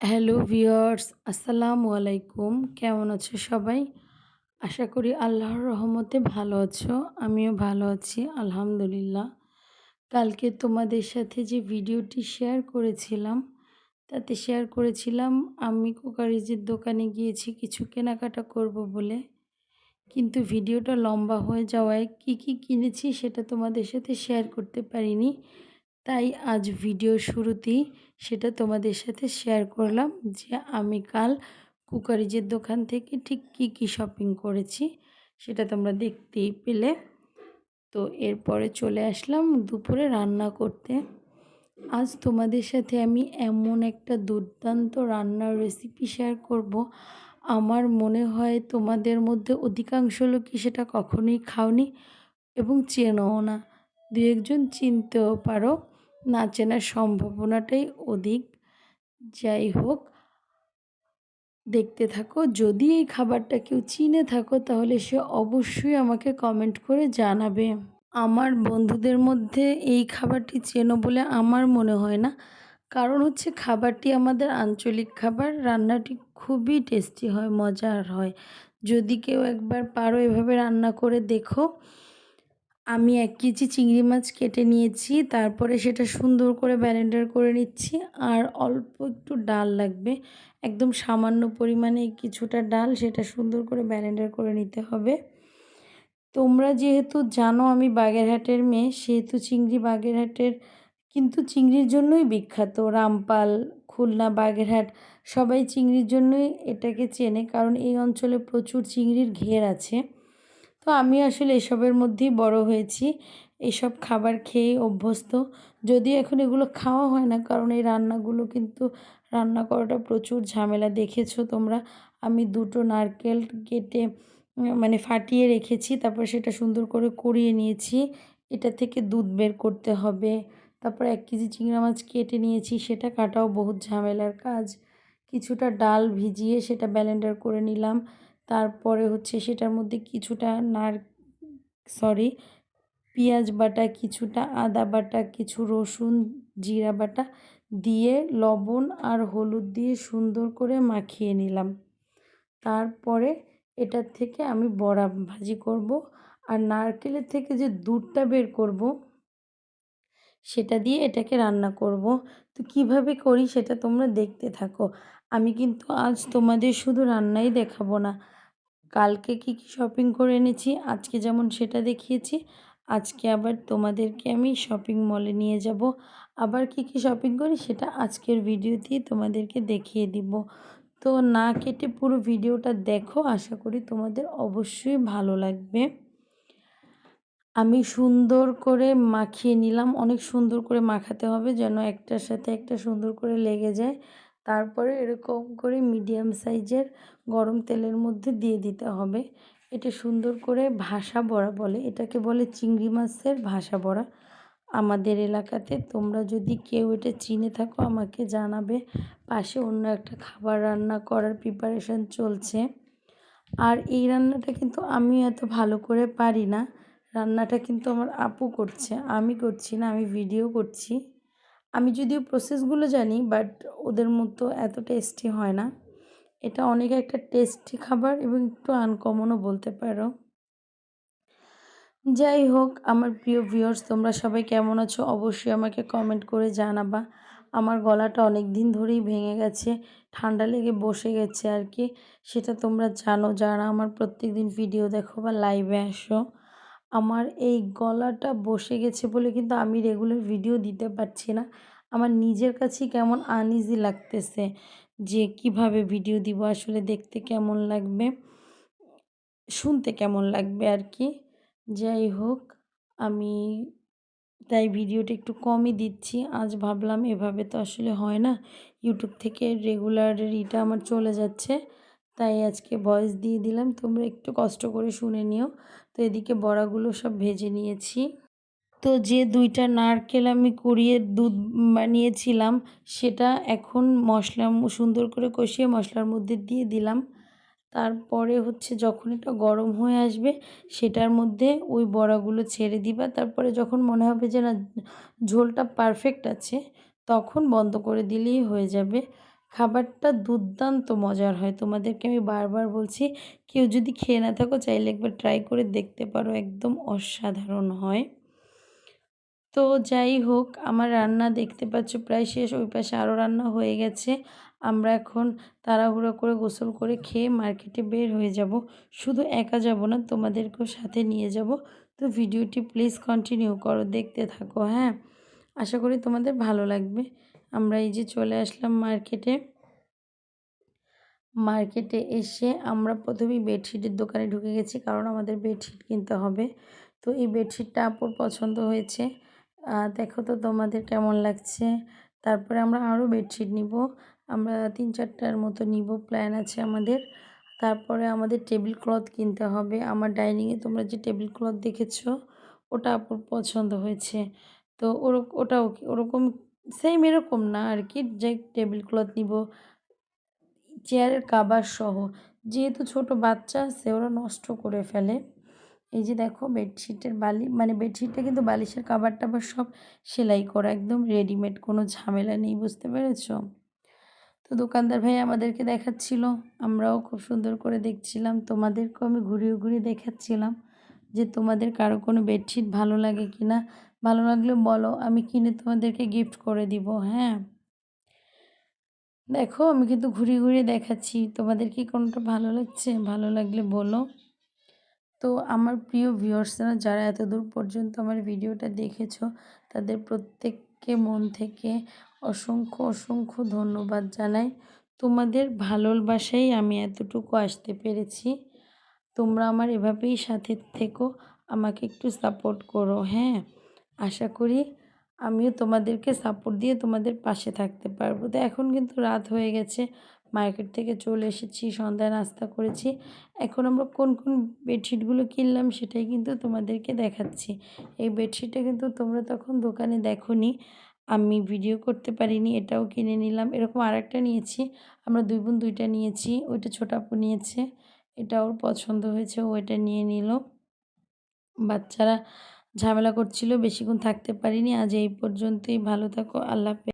Hello viewers, আসসালামু আলাইকুম। কেমন আছো সবাই? আশা করি আল্লাহর রহমতে ভালো আছো, আমিও ভালো আছি, আলহামদুলিল্লাহ। কালকে তোমাদের সাথে যে ভিডিওটি শেয়ার করেছিলাম, তাতে শেয়ার করেছিলাম, আমি কুকারিজের দোকানে গিয়েছি, কিছু কেনাকাটা করব বলে। কিন্তু ভিডিওটা লম্বা হয়ে যাওয়ায় কি কি কিনেছি সেটা তোমাদের সাথে শেয়ার করতে পারিনি। তাই আজ ভিডিও শুরুতেই সেটা তোমাদের সাথে শেয়ার করলাম যে আমি কাল কুকারিজের দোকান থেকে ঠিক কি কি শপিং করেছি, সেটা তোমরা দেখতেই পেলে। তো এরপরে চলে আসলাম দুপুরে রান্না করতে। আজ তোমাদের সাথে আমি এমন একটা দুর্দান্ত রান্নার রেসিপি শেয়ার করব। আমার মনে হয় তোমাদের মধ্যে অধিকাংশ লোকই সেটা কখনোই খাওনি এবং চেনও না। দু একজন চিনতেও পারো, না চেনার সম্ভাবনাটাই অধিক। যাই হোক, দেখতে থাকো। যদি এই খাবারটা কেউ চিনে থাকো, তাহলে সে অবশ্যই আমাকে কমেন্ট করে জানাবে। আমার বন্ধুদের মধ্যে এই খাবারটি চেনো বলে আমার মনে হয় না। কারণ হচ্ছে খাবারটি আমাদের আঞ্চলিক খাবার, রান্নাটি খুবই টেস্টি হয়, মজার হয়। যদি কেউ একবার পারো এভাবে রান্না করে দেখো। আমি এক কেজি চিংড়ি মাছ কেটে নিয়েছি, তারপরে সেটা সুন্দর করে ব্যালেন্ডার করে নিচ্ছি, আর অল্প একটু ডাল লাগবে। একদম সামান্য পরিমাণে কিছুটা ডাল, সেটা সুন্দর করে ব্যালেন্ডার করে নিতে হবে। তোমরা যেহেতু জানো আমি বাগেরহাটের মেয়ে, সেহেতু চিংড়ি বাগেরহাটের, কিন্তু চিংড়ির জন্যই বিখ্যাত। রামপাল, খুলনা, বাগেরহাট, সবাই চিংড়ির জন্যই এটাকে চেনে, কারণ এই অঞ্চলে প্রচুর চিংড়ির ঘের আছে। তো আমি আসলে এসবের মধ্যেই বড় হয়েছি। এসব খাবার খেয়ে অভ্যস্ত। যদিও এখন এগুলো খাওয়া হয় না, কারণ এই রান্নাগুলো কিন্তু রান্না করাটা প্রচুর ঝামেলা। দেখেছ তোমরা, আমি দুটো নারকেল কেটে মানে ফাটিয়ে রেখেছি, তারপর সেটা সুন্দর করে করিয়ে নিয়েছি। এটা থেকে দুধ বের করতে হবে। তারপর এক কেজি চিংড়া মাছ কেটে নিয়েছি, সেটা কাটাও বহুত ঝামেলার কাজ। কিছুটা ডাল ভিজিয়ে সেটা ব্যালেন্ডার করে নিলাম। তারপরে হচ্ছে সেটার মধ্যে কিছুটা নার সরি পেঁয়াজ বাটা, কিছুটা আদা বাটা, কিছু রসুন, জিরা বাটা দিয়ে লবণ আর হলুদ দিয়ে সুন্দর করে মাখিয়ে নিলাম। তারপরে এটার থেকে আমি বড়া ভাজি করব আর নারকেলের থেকে যে দুধটা বের করব সেটা দিয়ে এটাকে রান্না করব। তো কীভাবে করি সেটা তোমরা দেখতে থাকো। আমি কিন্তু আজ তোমাদের শুধু রান্নাই দেখাবো না। কালকে কি কি শপিং করে এনেছি? আজকে যেমন সেটা দেখিয়েছি। আজকে আবার তোমাদেরকে আমি শপিং মলে নিয়ে যাব। আবার কি কি শপিং করি সেটা আজকের ভিডিওতেই তোমাদেরকে দেখিয়ে দিব। তো না কেটে পুরো ভিডিওটা দেখো, আশা করি তোমাদের অবশ্যই ভালো লাগবে। আমি সুন্দর করে মাখিয়ে নিলাম। অনেক সুন্দর করে মাখাতে হবে যেন একটার সাথে একটা সুন্দর করে লেগে যায়। তারপরে এরকম করে মিডিয়াম সাইজের গরম তেলের মধ্যে দিয়ে দিতে হবে। এটা সুন্দর করে ভাসা বড়া বলে। এটাকে বলে চিংড়ি মাছের ভাসা বড়া। আমাদের এলাকাতে তোমরা যদি কেউ এটা চিনে থাকো, আমাকে জানাবে। পাশে অন্য একটা খাবার রান্না করার প্রিপারেশন চলছে। আর এই রান্নাটা কিন্তু আমি এত ভালো করে পারি না। রান্নাটা কিন্তু আমার আপু করছে। আমি করছি না, আমি ভিডিও করছি। আমি যদিও প্রসেসগুলো জানি বাট ওদের মতো এত টেস্টি হয় না। এটা অনেক একটা টেস্টি খাবার এবং একটু আনকমনও বলতে পারো। যাই হোক, আমার প্রিয় ভিউয়ার্স তোমরা সবাই কেমন আছো? অবশ্যই আমাকে কমেন্ট করে জানাবা। আমার গলাটা অনেক দিন ধরেই ভেঙে গেছে, ঠান্ডা লেগে বসে গেছে আর কি। সেটা তোমরা জানো, যারা আমার প্রত্যেক দিন ভিডিও দেখো বা লাইভে আসো। আমার এই গলাটা বসে গেছে বলে কিন্তু আমি রেগুলার ভিডিও দিতে পারছি না। আমার নিজের কাছেই কেমন আনইজি লাগতেছে যে কীভাবে ভিডিও দিব, আসলে দেখতে কেমন লাগবে, শুনতে কেমন লাগবে আর কি। যাই হোক, আমি তাই ভিডিওটা একটু কমই দিচ্ছি। আজ ভাবলাম এভাবে তো আসলে হয় না। ইউটিউব থেকে রেগুলার ইটা আমার চলে যাচ্ছে। তাই আজকে ভয়েস দিয়ে দিলাম। তোমরা একটু কষ্ট করে শুনে নিও। তো এদিকে বড়াগুলো সব ভেজে নিয়েছি। তো যে দুইটা নারকেল আমি কুড়িয়ে দুধ বানিয়েছিলাম, সেটা এখন মশলা সুন্দর করে কষিয়ে মশলার মধ্যে দিয়ে দিলাম। তারপরে হচ্ছে যখন এটা গরম হয়ে আসবে, সেটার মধ্যে ওই বড়াগুলো ছেড়ে দিবা। তারপরে যখন মনে হবে যে না, ঝোলটা পারফেক্ট আছে, তখন বন্ধ করে দিলেই হয়ে যাবে। খাবারটা দুর্দান্ত মজার হয়। তোমাদেরকে আমি বারবার বলছি, কেউ যদি খেয়ে না থাকো, চাইলে একবার ট্রাই করে দেখতে পারো, একদম অসাধারণ হয়। তো যাই হোক, আমার রান্না দেখতে পাচ্ছ প্রায় শেষ, ওই পাশে আরও রান্না হয়ে গেছে। আমরা এখন তাড়াহুড়ো করে গোসল করে খেয়ে মার্কেটে বের হয়ে যাব। শুধু একা যাব না, তোমাদেরকেও সাথে নিয়ে যাব। তো ভিডিওটি প্লিজ কন্টিনিউ করো, দেখতে থাকো হ্যাঁ? আশা করি তোমাদের ভালো লাগবে। আমরা এই যে চলে আসলাম মার্কেটে মার্কেটে এসে আমরা প্রথমেই বেডশিটের দোকানে ঢুকে গেছি, কারণ আমাদের বেডশিট কিনতে হবে। তো এই বেডশিটটা আপুর পছন্দ হয়েছে। দেখো তো তোমাদের কেমন লাগছে? তারপরে আমরা আরও বেডশিট নিব। আমরা তিন চারটার মতো নিব প্ল্যান আছে আমাদের। তারপরে আমাদের টেবিল ক্লথ কিনতে হবে। আমার ডাইনিংয়ে তোমরা যে টেবিল ক্লথ দেখেছ, ওটা আপুর পছন্দ হয়েছে। তো ওর ওটাও ওরকম সেম এরকম না আর কি যে টেবিল ক্লথ নিব চেয়ারের কাবার সহ। যেহেতু ছোট বাচ্চা আছে, ওরা নষ্ট করে ফেলে। এই যে দেখো বেডশিটের বালি মানে বেডশিটটা কিন্তু বালিশের কাবার টাবার সব সেলাই করা, একদম রেডিমেড কোনো ঝামেলা নেই, বুঝতে পেরেছ? তো দোকানদার ভাই আমাদেরকে দেখাচ্ছিল, আমরাও খুব সুন্দর করে দেখছিলাম। তোমাদেরকেও আমি ঘুরিয়ে ঘুরিয়ে দেখাচ্ছিলাম যে তোমাদের কারও কোনো বেডশিট ভালো লাগে কি না ভালো লাগলে বলো, আমি কিনে তোমাদেরকে গিফট করে দিব হ্যাঁ? দেখো, আমি কিন্তু ঘুরিয়ে ঘুরিয়ে দেখাচ্ছি, তোমাদের কি কোনটা ভালো লাগছে? ভালো লাগলে বলো। তো আমার প্রিয় ভিউয়ার্সরা যারা এত দূর পর্যন্ত আমার ভিডিওটা দেখেছ, তাদের প্রত্যেককে মন থেকে অসংখ্য অসংখ্য ধন্যবাদ জানাই। তোমাদের ভালোবাসাই আমি এতটুকু আসতে পেরেছি। তোমরা আমার এভাবেই সাথে থেকো, আমাকে একটু সাপোর্ট করো হ্যাঁ? আশা করি আমিও তোমাদেরকে সাপোর্ট দিয়ে তোমাদের পাশে থাকতে পারব। তো এখন কিন্তু রাত হয়ে গেছে মার্কেট থেকে চলে এসেছি, সন্ধ্যায় নাস্তা করেছি। এখন আমরা কোন কোন বেডশিটগুলো কিনলাম সেটাই কিন্তু তোমাদেরকে দেখাচ্ছি। এই বেডশিটটা কিন্তু তোমরা তখন দোকানে দেখো আমি ভিডিও করতে পারিনি, এটাও কিনে নিলাম। এরকম আর একটা নিয়েছি, আমরা দুই বোন দুইটা নিয়েছি, ওইটা ছোট আপু নিয়েছে এটা ওর পছন্দ হয়েছে, ও এটা নিয়ে নিল। বাচ্চারা ঝামেলা করছিল বেশিক্ষণ থাকতে পারিনি। আজ এই পর্যন্তই। ভালো থাকো আল্লাহ